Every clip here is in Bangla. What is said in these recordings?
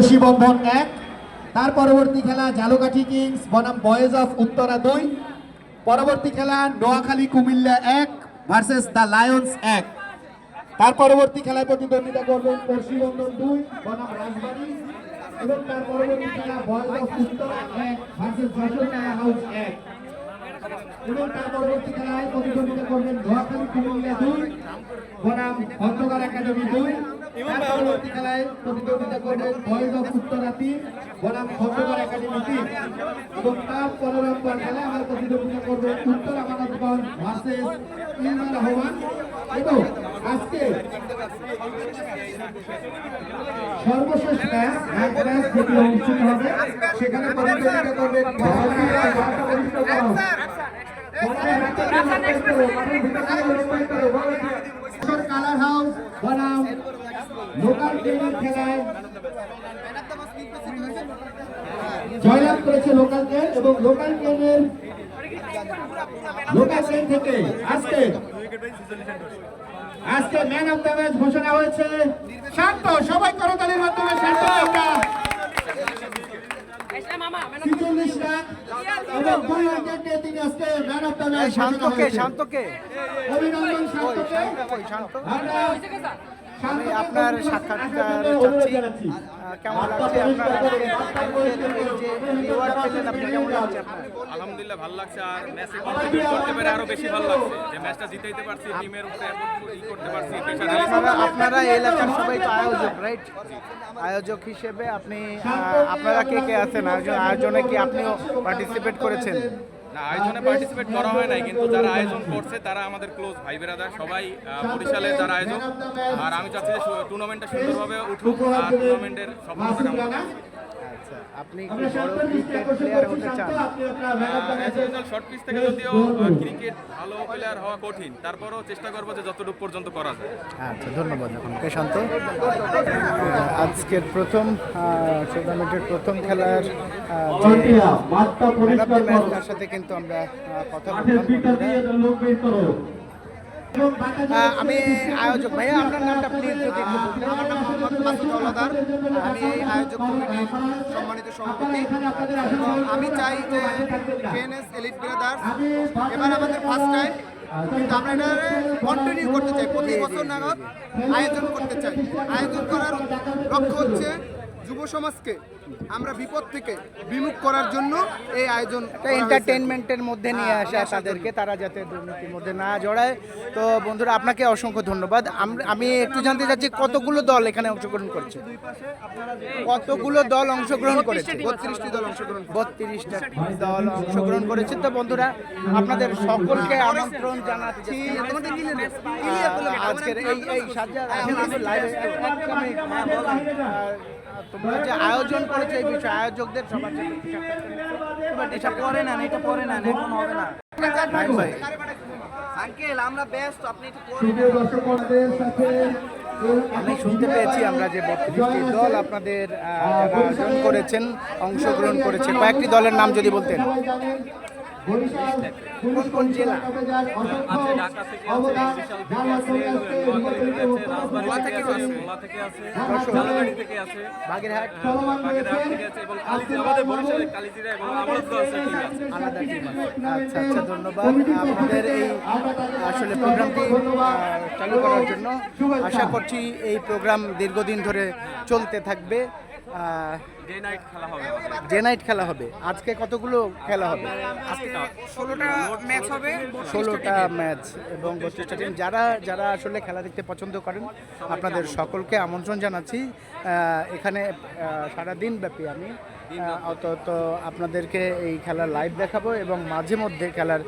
পড়শি বন্ধন এক, তার পরবর্তী খেলা জালুকাঠি কিংস, বনাম বয়েজ অফ উত্তরা দুই। পরবর্তী খেলা নোয়াখালী কুমিল্লা এক ভার্সেস দ্য লায়ন্স এক। তার পরবর্তী খেলায় প্রতিদ্বন্দ্বিতা করবেন বন্ধন দুই, বনাম রাজবাড়ী। এবং তার পরবর্তী খেলা বয়েজ অফ উত্তরা এক ভার্সেস যশোর হাউস এক। এবং তার পরবর্তী খেলায় প্রতিদ্বন্দ্বিতা করবেন নোয়াখালী কুমিল্লা দুই, বনাম খন্দকার একাডেমি দুই। পরবর্তী খেলায় প্রতিদ্বন্দ্বিতা করবেন বয়েজ অফ উত্তরা তিন বনাম খন্দকার একাডেমি তিন এবং তার পনেরো নম্বর খেলায় আমরা প্রতিদ্বন্দ্বিতা করবেন উত্তর আমানতগঞ্জ ভার্সেস ইলমান রহমান এবং আজকে সর্বশেষ ম্যাচ ম্যাচ ম্যাচ যেটি অনুষ্ঠিত হবে সেখানে করবেন হাউস বনাম লোকাল ট্রেনের খেলায় জয়লাভ করেছে লোকাল ট্রেন এবং লোকাল ট্রেনের লোকাল ট্রেন থেকে আজকে আজকে ম্যান অফ দ্য ম্যাচ ঘোষণা হয়েছে। শান্ত সবাই করতালির মাধ্যমে শান্ত আমরা। শান্তকে শান্তকে। অভিনন্দন শান্তকে। শান্ত আমরা আমি আপনার সাক্ষাৎকার চাচ্ছি। কেমন লাগছে আপনার আজকে আজকের এই যে রিওয়ার্ড পেলেন আপনি কেমন লাগছে আপনার? আলহামদুলিল্লাহ ভালো লাগছে আর ম্যাচে কন্ট্রিবিউট করতে পেরে আরও বেশি ভালো লাগছে। যে ম্যাচটা জিতাইতে পারছি টিমের উপরে ই করতে পারছি আপনারা আপনারা এলাকার সবাই তো আয়োজক রাইট আয়োজক হিসেবে আপনি আপনারা কে কে আছেন? আয়োজন আয়োজনে কি আপনিও পার্টিসিপেট করেছেন? না আয়োজনে পার্টিসিপেট করা হয় নাই কিন্তু যারা আয়োজন করছে তারা আমাদের ক্লোজ ভাই বেরাদার সবাই আহ, বরিশালের যারা আয়োজন আর আমি চাচ্ছি টুর্নামেন্টটা সুন্দরভাবে উঠুক আর টুর্নামেন্টের সফলতা কামনা। আচ্ছা আপনি কি বড় ক্রিকেট প্লেয়ার হতে চান? শর্ট পিচ থেকে যদিও ক্রিকেট ভালো প্লেয়ার হওয়া কঠিন তারপরও চেষ্টা করব যে যতটুকু পর্যন্ত করা যায়। আচ্ছা ধন্যবাদ আপনাকে। শান্ত? আজকের প্রথম টুর্নামেন্টের প্রথম খেলার। তার সাথে কিন্তু আমরা কথা বললাম। আমি আয়োজক ভাইয়া, আপনার নামটা প্লিজ যদি আমার নাম মোহাম্মদ মাসুদ হলাদার আমি এই আয়োজক কমিটির সম্মানিত সভাপতি। আমি চাই যে কেএনএস এলিট ব্রাদার্স এবার আমাদের ফার্স্ট টাইম কিন্তু আমরা এটা কন্টিনিউ করতে চাই। প্রতি বছর নাগাদ আয়োজন করতে চাই। আয়োজন করার লক্ষ্য হচ্ছে যুব সমাজকে আমরা বিপদ থেকে বিমুখ করার জন্য এই আয়োজন। এন্টারটেনমেন্টের মধ্যে নিয়ে আসা তাদেরকে তারা যাতে দুর্নীতির মধ্যে না জড়ায় তো বন্ধুরা আপনাকে অসংখ্য ধন্যবাদ আমি একটু জানতে চাচ্ছি কতগুলো দল এখানে অংশগ্রহণ করছে কতগুলো দল অংশগ্রহণ করেছে বত্রিশটি দল অংশগ্রহণ বত্রিশটা দল অংশগ্রহণ করেছে তো বন্ধুরা আপনাদের সকলকে আমন্ত্রণ জানাচ্ছি আজকের এই এই লাইভ তোমরা যে আয়োজন করেছে এই বিষয়ে আয়োজকদের সবার নিচ্ছি। এটা পরে না এটা পরে না এখন হবে না। আঙ্কেল আমরা ব্যস্ত আপনি আমি শুনতে পেয়েছি আমরা যে বত্রিশটি দল আপনাদের আয়োজন করেছেন অংশগ্রহণ করেছেন কয়েকটি দলের নাম যদি বলতেন। বরিশাল পুলিশ কোন জেলা? অসংখ্য অবদান যার মাধ্যমে আজকে নির্বাচনীতে ভোলা থেকে আছে ভোলা থেকে আছে জালাগাড়ি থেকে আছে বাগেরহাট চলমান রয়েছে এবং আমাদের বরিশালে কালিজিরা এবং আমাদের আছে আলাদা টিম আছে। আচ্ছা আচ্ছা ধন্যবাদ। আপনাদের এই আসলে প্রোগ্রামটি চালু করার জন্য। আশা করছি এই প্রোগ্রাম দীর্ঘদিন ধরে চলতে থাকবে। ডে নাইট খেলা হবে ডে নাইট খেলা হবে। আজকে কতগুলো খেলা হবে? ষোলোটা ম্যাচ হবে। ষোলোটা ম্যাচ এবং বত্রিশটা টিম যারা যারা আসলে খেলা দেখতে পছন্দ করেন আপনাদের সকলকে আমন্ত্রণ জানাচ্ছি। এখানে সারাদিন ব্যাপী আমি অত আপনাদেরকে এই খেলার লাইভ দেখাবো এবং মাঝে মধ্যে খেলার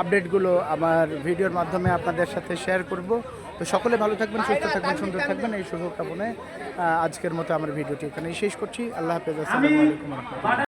আপডেটগুলো আমার ভিডিওর মাধ্যমে আপনাদের সাথে শেয়ার করব। তো সকলে ভালো থাকবেন সুস্থ থাকবেন সুন্দর থাকবেন। এই শুভকামনায় আজকের মতো আমার ভিডিওটি এখানেই শেষ করছি। আল্লাহ হাফেজ আসসালামু আলাইকুম রহমতুল্লাহ